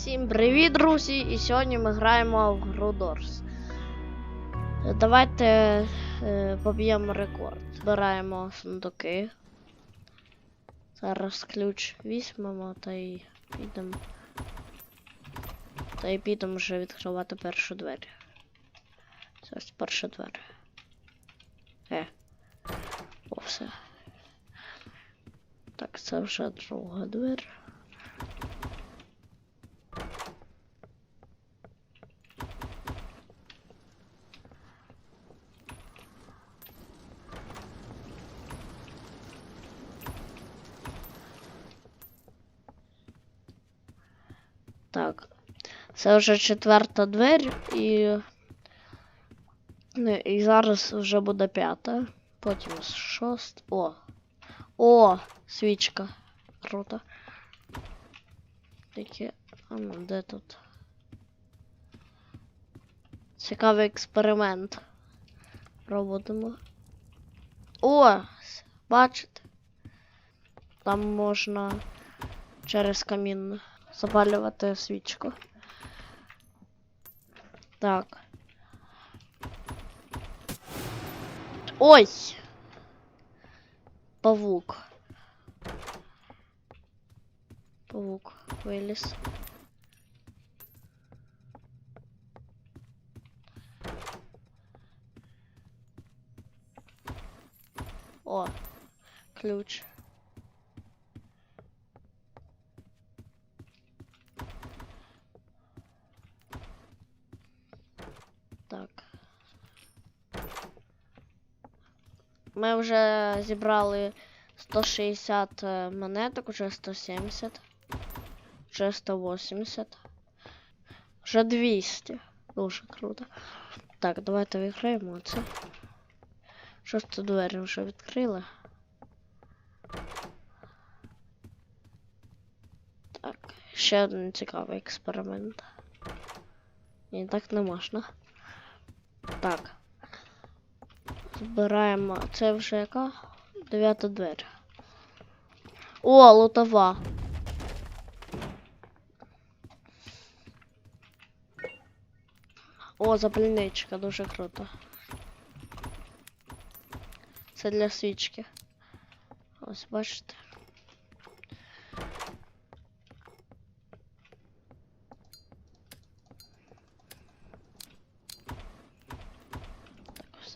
Всім привіт, друзі! І сьогодні ми граємо в гру Doors. Давайте е, поб'ємо рекорд. Збираємо сундуки. Зараз ключ візьмемо та й підемо. Та й підемо вже відкривати першу двері. Це ось перша двері. Е. О, все. Так, це вже друга двері. Так. Це вже четверта двері і. І зараз вже буде п'ята. Потім шоста. О! О! Свічка. Круто. Таке. А ну, де тут? Цікавий експеримент. Проводимо. О! Бачите? Там можна через камін запалювати свічку. Так. Ой! Павук. Павук виліз. О, ключ. Ми вже зібрали 160 е, монеток, вже 170, вже 180, вже 200. Дуже круто. Так, давайте відкриємо це. Шосту двері вже відкрили. Так, ще один цікавий експеримент. Ні, так не можна. Так. Збираємо. Це вже яка? Дев'ята двері. О, лутова. О, запальничка, дуже круто. Це для свічки. Ось бачите.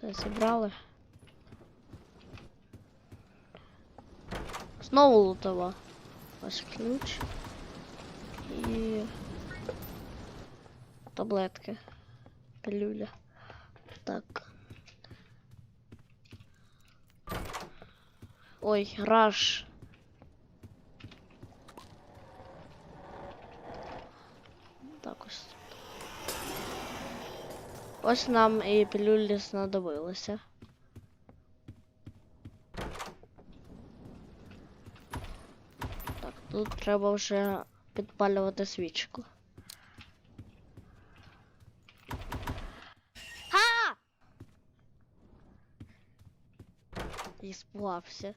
Так, все зібрали. Знову лутова. Ось ключ. І таблетки. Пилюля. Так. Ой, раш. Так ось. Ось нам і пилюлі знадобилося. Так, тут треба вже підпалювати свічку. Ха! І сплався.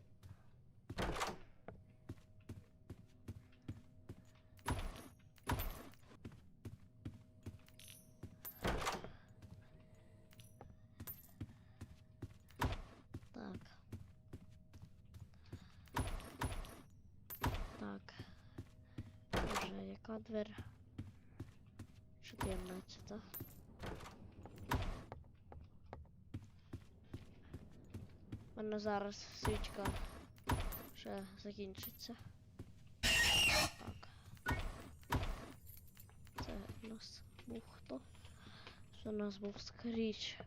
Так. Так. Вже яка двері? 14. У мене зараз свічка ще закінчиться. Так. Це у нас був хто? Це у нас був скріч.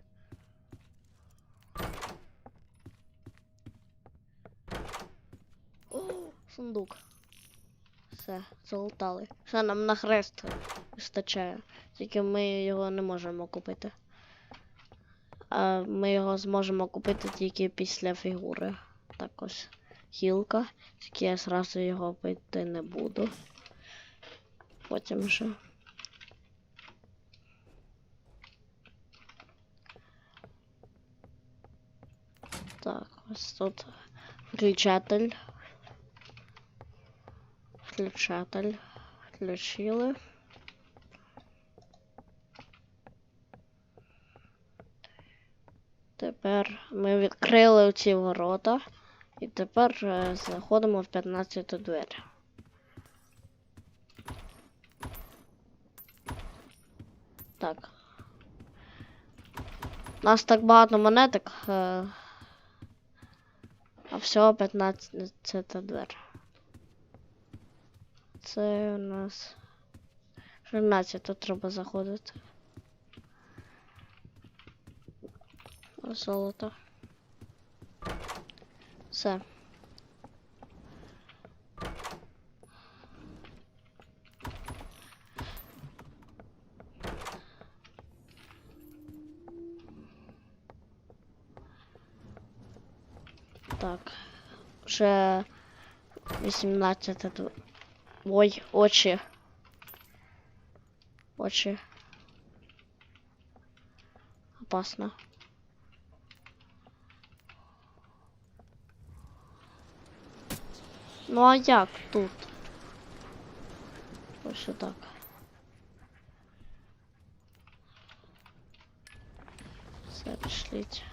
О, сундук. Все, залутали. Ще нам на хрест вистачає. Тільки ми його не можемо купити. А ми його зможемо купити тільки після фігури. Так ось хілка. Тільки я зразу його пити не буду. Потім вже. Так, ось тут включатель. Включатель. Включили. Тепер ми відкрили ці ворота. І тепер е, заходимо в 15 ту двері. Так. У нас так багато монеток. Е, а всього 15 двері. Це у нас 16 тут треба заходити. Золото. Все. Так. Вже 18 дв- Ой, очі. Очі. Опасно. Ну а як тут? Ось так. Все, пішліть.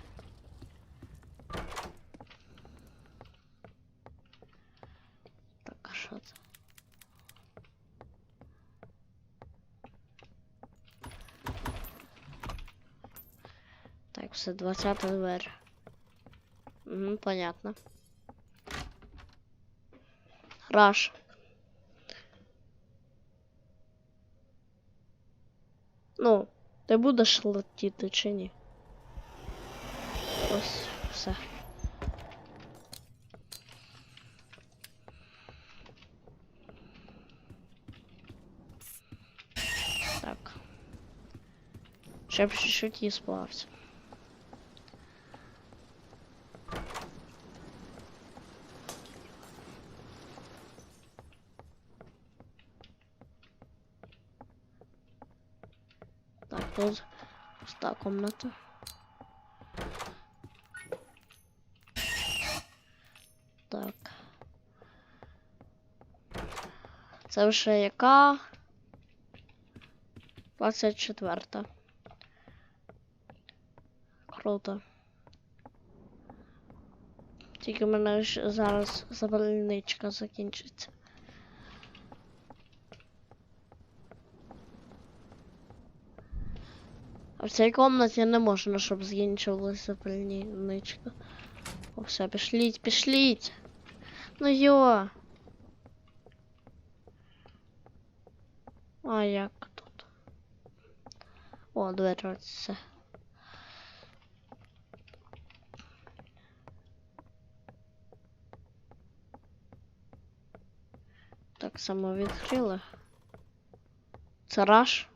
Все, 20 двері. Угу, понятно. Раш. Ну, ти будеш летіти чи ні? Ось, все. Так. Ще б чуть-чуть і сплався. Тут пуста комната. Так. Це вже яка? 24. Круто. Тільки в мене зараз запальничка закінчиться. В цій комнаті не можна, щоб закінчилася запальничка. О, все, пішліть, пішліть. Ну йо. А як тут? О, двері оце. Так само відкрили. Це раш.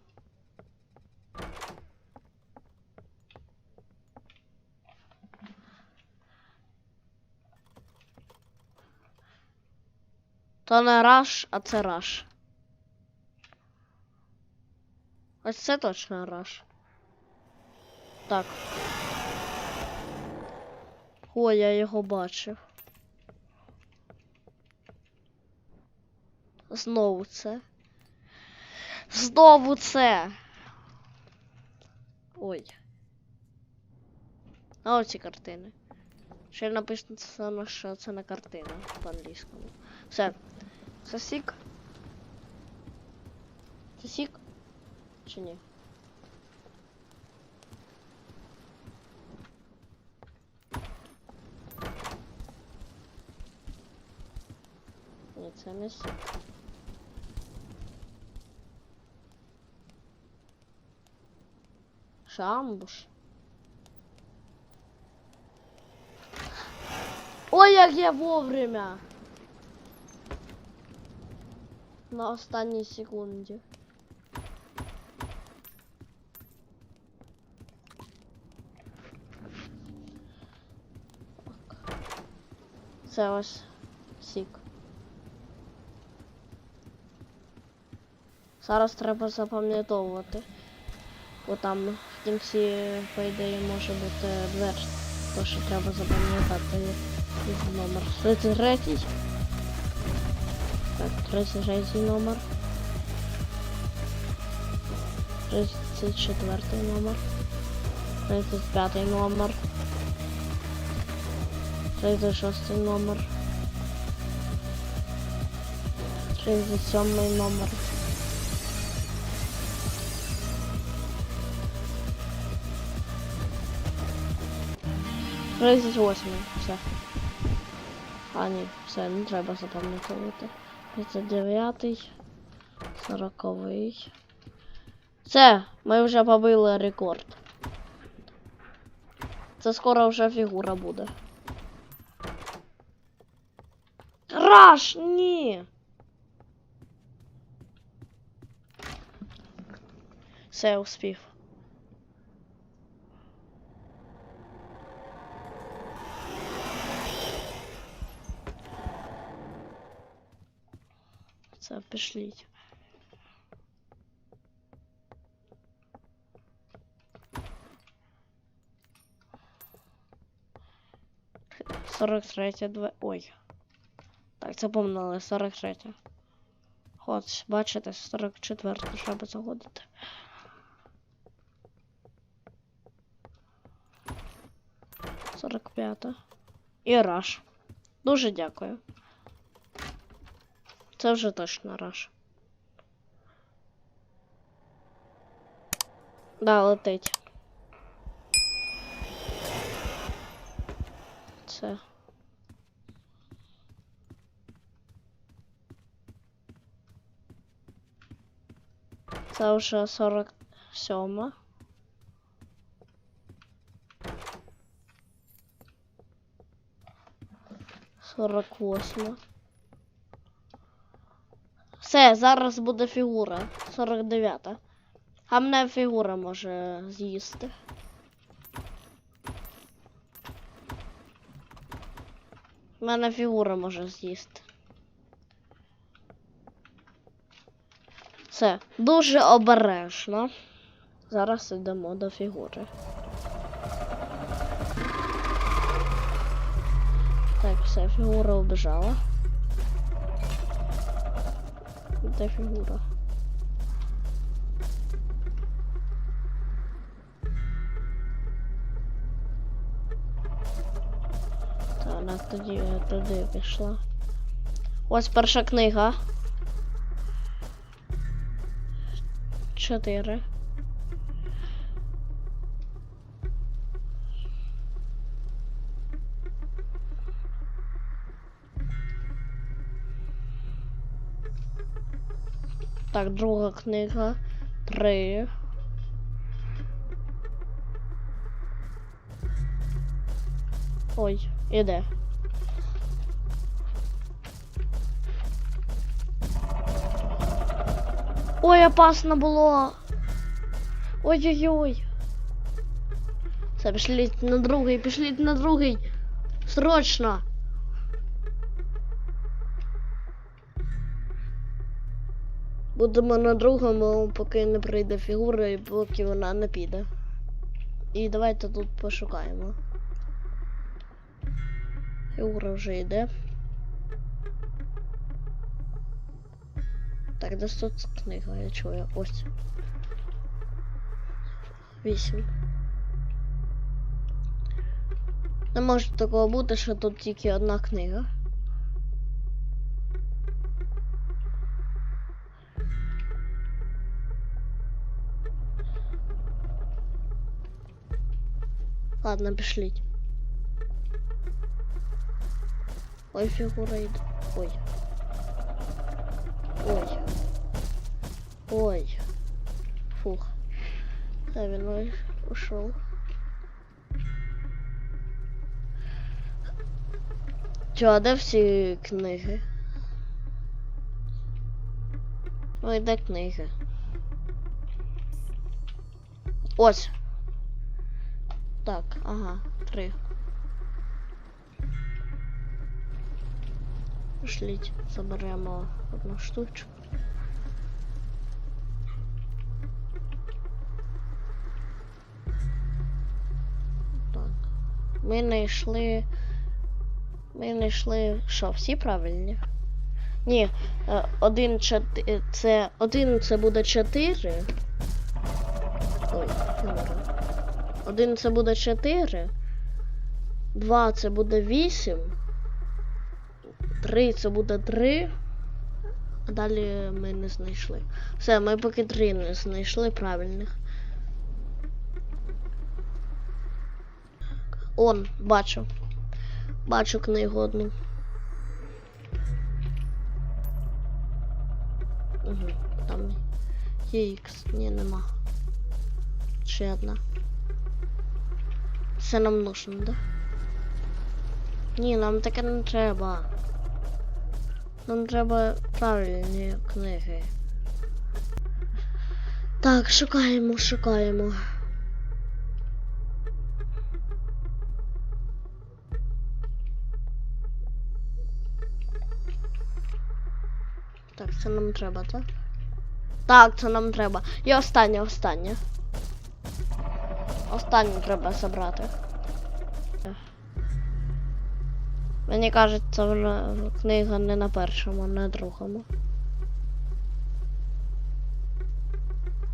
То не раш, а це раш. Ось це точно раш. Так. О, я його бачив. Знову це. Знову це. Ой. А оці картини. Ще написано, що це не картина по-англійському. Все. Це сік? Це сік? Чи ні? Ні, це не сік. Шамбуш. Ой, як я вовремя. На останній секунді. Це ось сік. Зараз треба запам'ятовувати. Бо там в кінці, по ідеї, може бути двер. То що треба запам'ятати номер. 33. Так, 33 номер. 34 номер. 35 номер. 36 номер. 37 номер. Тридцять восьмий, все. А, ні, все, не треба запам'ятовувати. 39-й, 40-й. Все, ми вже побили рекорд. Це скоро вже фігура буде. Раш, ні! Все, успів. Все, пішліть. Сорок третя, два. Ой. Так, запомнили, 43. От, бачите, 44 треба заходити. Сорок п'ята. І раш. Дуже дякую. Це вже точно раш. Да, летить. Це. Це вже 47. Сорок восьма. Все, зараз буде фігура. 49. А мене фігура може з'їсти. Мене фігура може з'їсти. Все, дуже обережно. Зараз йдемо до фігури. Так, все, фігура убежала. Де фігура? Так, вона тоді туди пішла. Ось перша книга. Чотири. Так, друга книга. Три. Ой, іде. Ой, опасно було. Ой-ой-ой. Все, пішліть на другий, пішліть на другий. Срочно. Будемо на другому, поки не прийде фігура і поки вона не піде. І давайте тут пошукаємо. Фігура вже йде. Так, де тут книга, я чую. Ось. Вісім. Не може такого бути, що тут тільки одна книга. Ладно, пішліть. Ой, фігура йде. Ой. Ой. Ой. Фух. Ой, ушел. Чо, а де всі книги? Ой, де книги? Ось. Так, ага, три. Пошліть, заберемо одну штучку. Так. Ми знайшли... Ми знайшли... Що, всі правильні? Ні, е, один чотири... це... Один це буде чотири. Ой, не можу. 1 це буде 4. 2 це буде 8. 3 це буде 3. А далі ми не знайшли. Все, ми поки 3 не знайшли правильних. Он, бачу. Бачу книгу одну. Угу, там є Ікс. Ні, нема. Ще одна. Це нам нужно, да? Ні, нам таке не треба. Нам треба правильні книги. Так, шукаємо, шукаємо. Так, це нам треба, так? Так, це нам треба. І останнє, останнє. Останнє треба забрати. Мені кажеться, вже книга не на першому, на другому.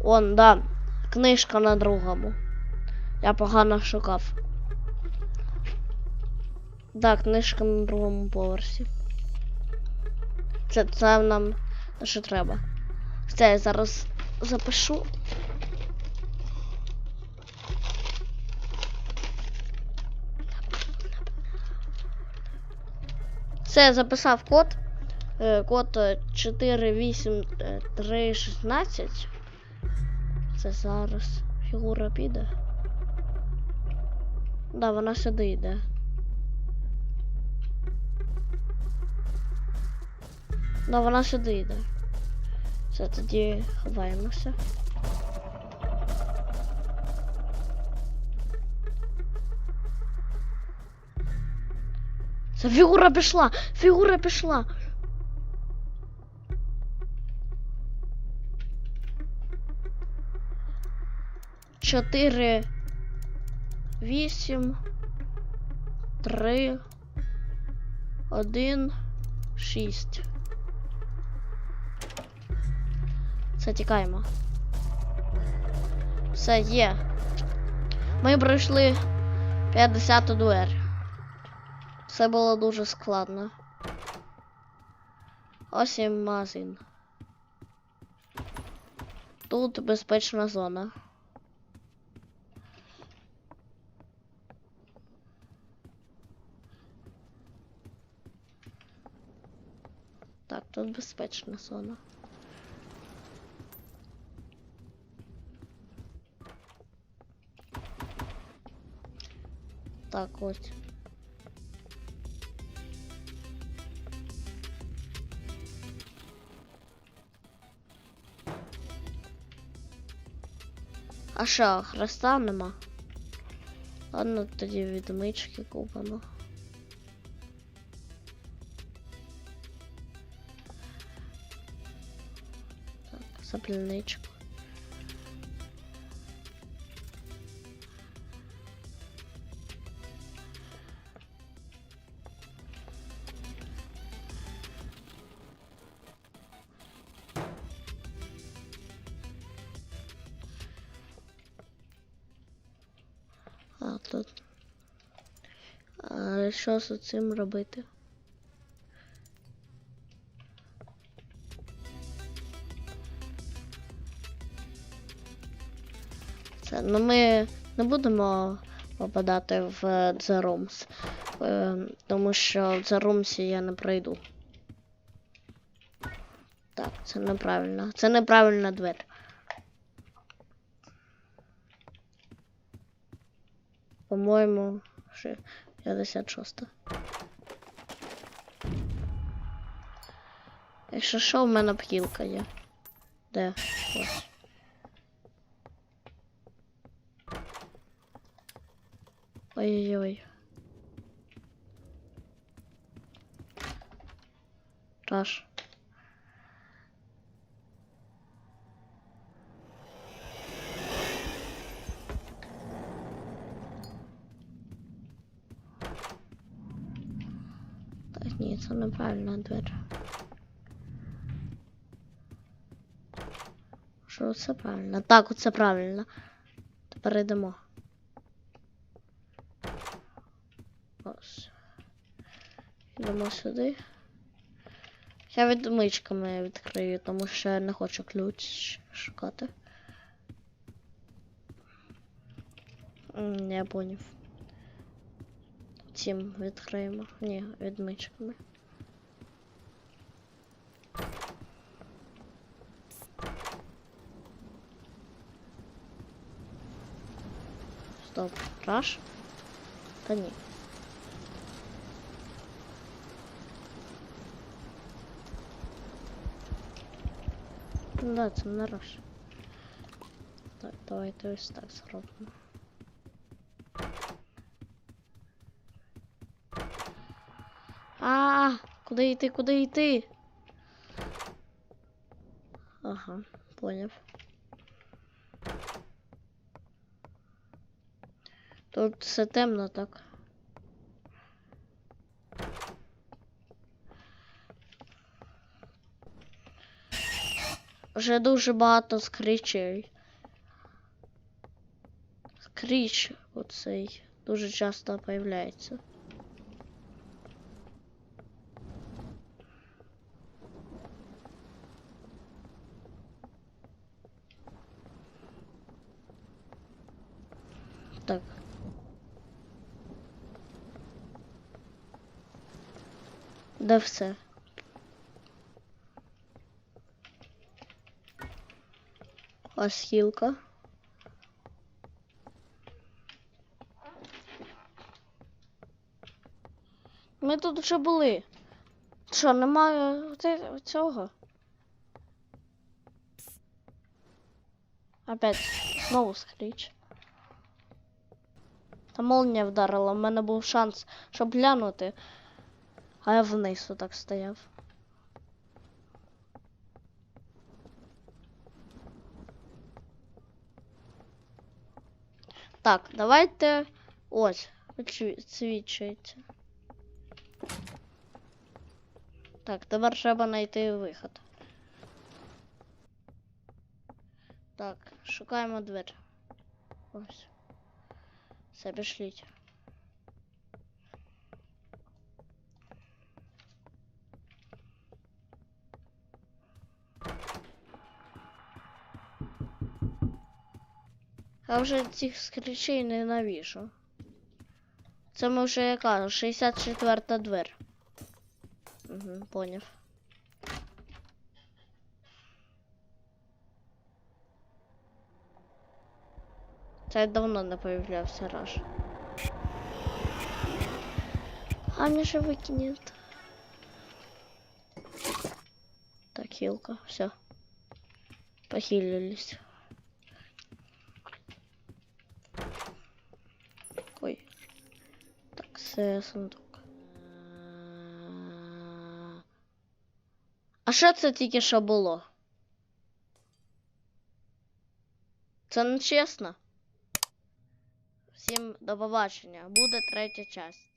Он, да. Книжка на другому. Я погано шукав. Да, книжка на другому поверсі. Це, це нам що треба. Це я зараз запишу. Це я записав код. Е, Код е, 48316. Це зараз фігура піде. Да, вона сюди йде. Да, вона сюди йде. Все, тоді ховаємося. Фігура пішла! Фігура пішла! Чотири, вісім, три, один, шість. Все, тікаємо. Все, є. Ми пройшли 50 двері. Це було дуже складно. Ось і магазин. Тут безпечна зона. Так, тут безпечна зона. Так, ось. А що, хреста нема? Ладно, тоді відмички купимо. Так, запальничку. Що з цим робити? Це, ну ми не будемо попадати в The Rooms, е, тому що в The Rooms я не пройду. Так, це неправильно. Це неправильна двері. По-моєму, 56. Якщо що, в мене пхілка є. Де? Ось. Ой-ой-ой. Раш. -ой ні, напевно, двері. Що це правильно? Так, оце правильно. Тепер йдемо. Ось. Йдемо сюди. Я відмичками відкрию, тому що я не хочу ключ шукати. Я поняв. Тім відкриємо. Ні, відмичками. Стоп. Раш? Та ні. Ну Да, це не раш. Так, давайте ось так зробимо. А, куди йти, куди йти? Ага, поняв. Тут все темно, так. Вже дуже багато скрічей. Скріч оцей дуже часто появляється. Так. Де все? Ось хілка. Ми тут вже були. Що, немає цього? Опять знову скріч. Та молнія вдарила, в мене був шанс, щоб глянути. А я вниз отак стояв. Так, давайте. Ось, свідчується. Так, тепер треба знайти виход. Так, шукаємо двері. Ось. Все, пішліть. Я вже цих скрічей ненавижу. Це ми вже я кажу, 64 двер. Угу, поняв. Це давно не появлявся раш. А мне же выкинет. Так, хилка, все. Похилились. Це сундук. А що це тільки що було? Це не чесно. Всім до побачення. Буде третя часть.